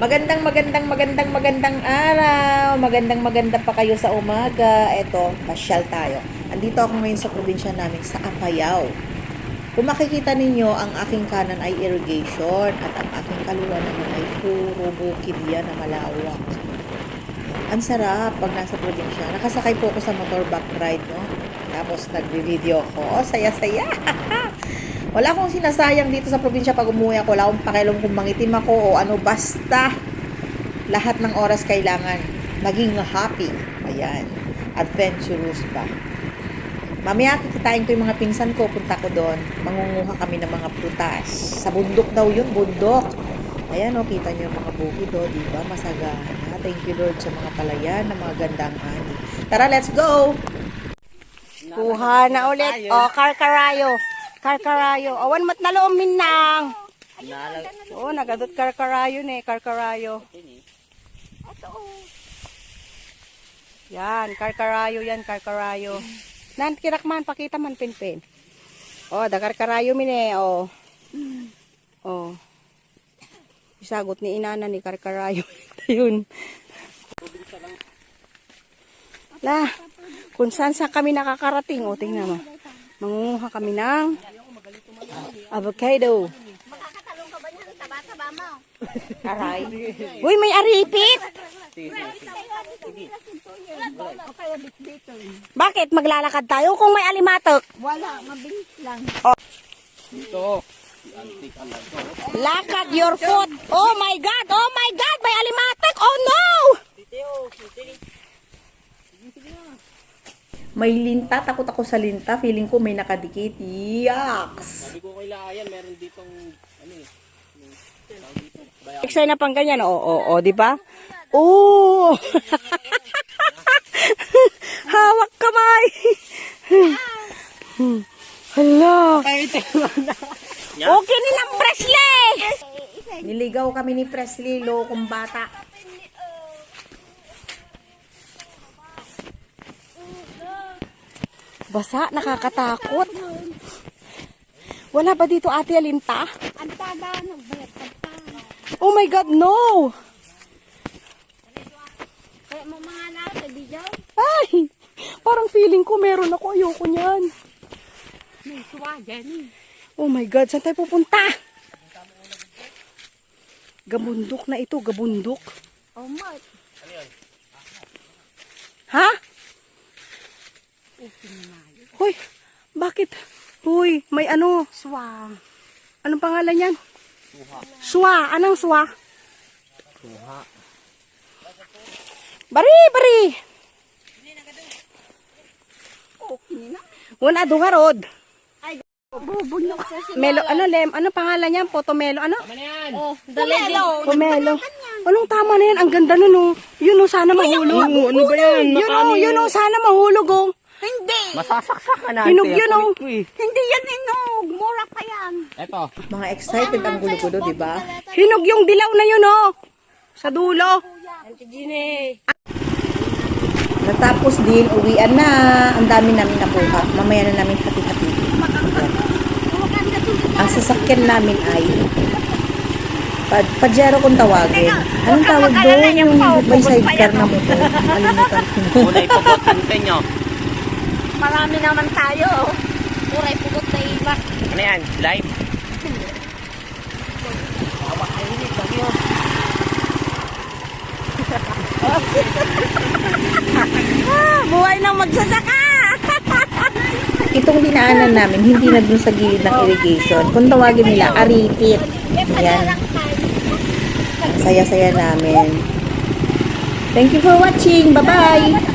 Magandang, magandang, magandang, magandang araw. Magandang, maganda pa kayo sa umaga. Eto, pasyal tayo. Andito ako ngayon sa probinsya namin sa Apayao. Kung makikita ninyo, ang aking kanan ay irrigation at ang aking kaliwa naman ay puro bukid yan na malawak. Ang sarap pag nasa probinsya. Nakasakay po ako sa motorbike ride, no? Tapos nagbe-video ako. Oh, saya-saya. Wala akong sinasayang dito sa probinsya pag umuwi ako. Wala akong pakialam kung mangitim ako o ano. Basta, lahat ng oras kailangan maging happy. Ayan. Adventurous ba? Mamaya kikitain ko yung mga pinsan ko. Punta ko doon. Mangunguha kami ng mga prutas. Sa bundok daw yun, bundok. Ayan o, kita nyo yung mga bukid o, di ba? Masagana. Thank you Lord sa mga palayan na mga gandang ani. Tara, let's go! Kuha na ulit. O, karkarayo. Karkarayo. Awan mat na loom minang. Oo, nagadot karkarayo ni, karkarayo. Yan, karkarayo yan, karkarayo. Nan, kirakman, pakita man, pinpin. O, da karkarayo mine, o. O. Isagot ni inana ni karkarayo. Yun. La, kung saan sa kami nakakarating, o, tingnan mo. Mangunguha kami ng avocado. Aray. Uy, may aripit! Bakit maglalakad tayo kung may alimatok? Wala, mabilis lang. Lakad your foot. Oh my God! Oh my God! May alimatok! Oh no! May linta, takot ako sa linta. Feeling ko may nakadikit. Yaks! Sabi ko kay Layan, meron ditong ano eh. Eksay na pang ganyan. Oo, oo, oo, di ba? Oo! Hawak kamay! Hala! Okay nilang Presley! Niligaw kami ni Presley, lokong bata. Basa, nakakatakot. Wala ba dito ate Alinta? Pa. Oh my God, no! Ay! Parang feeling ko meron ako. Ayoko niyan. Oh my God, saan tayo pupunta? Gabundok na ito, gabundok. Oh, mat. Ha? Hoy, bakit? Hoy, may ano? Suwa. Anong pangalan yan? Suwa. Anong suwa? Suha. Bari, bari. Okay na. Wala dungarod. Bubunok sa sila. Melo, ano lem? Ano pangalan yan? Potomelo, ano? Tama na yan! Oh, dalilo. Pomelo. Anong tama na yan? Ang ganda nun, oh. Yun, oh, sana mahulog. ano ba yan? Yun, oh, yun, oh, sana mahulog, oh. Hindi. Masasaksakan natin. Hinog yun, oh. Hindi yan inog. Mura pa yan. Eto. Mga excited ang gulo-gulo, di ba? Hinog yung dilaw na yun, oh. Sa dulo. Natapos din, uwian na. Ang dami namin nakuha. Mamaya na namin hati-hati. Ang sasakyan namin ay pa Pajero kung tawagin. Anong tawag doon? Yung may sidecar na motor. Nakalimutan ko. Muna ipabot, hintayin nyo. Marami naman tayo. Muray pugot na iba. Ano yan? Live? Ah, buhay ng magsasaka. Itong dinaanan namin, hindi na dun sa gilid ng irrigation. Kung tawagin nila, aripit. Ayan. Ang saya-saya namin. Thank you for watching. Bye-bye!